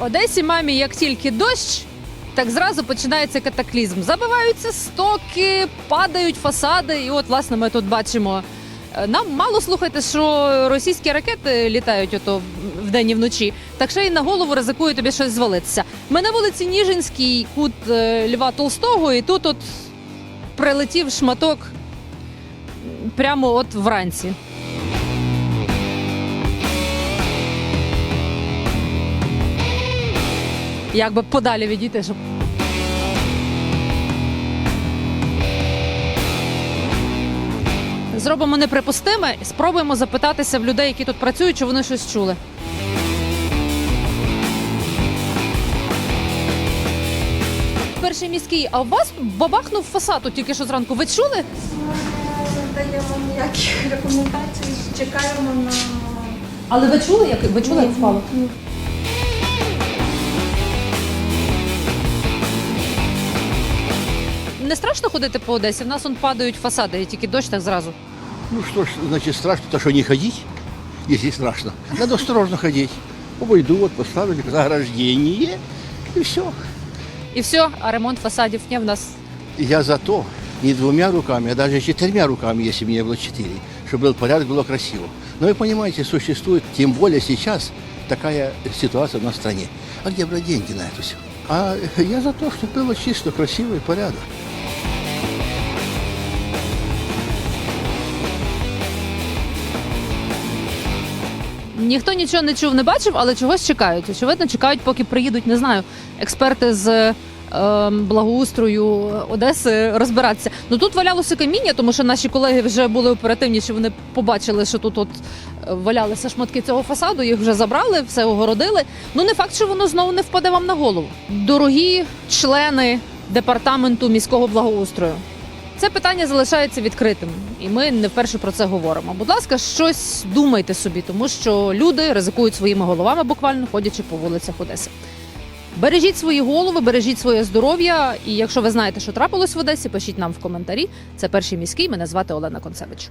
Одесі мамі, як тільки дощ, так зразу починається катаклізм. Забиваються стоки, падають фасади. І от, власне, ми тут бачимо. е, Нам мало слухайте, що російські ракети літають ото вдень і вночі, так ще й на голову ризикує тобі щось звалитися. Ми на вулиці Ніжинській, кут е, Льва Толстого, і тут от прилетів шматок прямо от вранці. Як би подалі відійти, щоб. Зробимо неприпустиме, і спробуємо запитатися в людей, які тут працюють, чи вони щось чули. Перший міський, а у вас бабахнув фасад тут тільки що зранку. Ви чули? Не даємо ніяких рекомендацій, чекаємо на Але ви чули, як ви чули, як впало? Не страшно ходити по Одесі? В нас он падають фасади, і тільки дощ так зразу. Ну что ж, значит, страшно, то что не ходить, если страшно. Надо осторожно ходить. Обойду, вот поставили заграждение, и все. І все, а ремонт фасадів не в нас. Я за то не двумя руками, а даже четырьмя руками, если бы не было четыре, чтобы был порядок, было красиво. Но вы понимаете, существует, тем более сейчас, такая ситуация у нас в стране. А где брать деньги на это все? А я за то, чтобы было чисто, красиво и порядок. Ніхто нічого не чув, не бачив, але чогось чекають. Очевидно, чекають, поки приїдуть, не знаю, експерти з е, благоустрою Одеси розбиратися. Ну тут валялося каміння, тому що наші колеги вже були оперативніші. Вони побачили, що тут от е, валялися шматки цього фасаду, їх вже забрали, все огородили. Ну не факт, що воно знову не впаде вам на голову. Дорогі члени департаменту міського благоустрою. Це питання залишається відкритим, і ми не вперше про це говоримо. Будь ласка, щось думайте собі, тому що люди ризикують своїми головами, буквально ходячи по вулицях Одеси. Бережіть свої голови, бережіть своє здоров'я. І якщо ви знаєте, що трапилось в Одесі, пишіть нам в коментарі. Це перший міський. Мене звати Олена Концевич.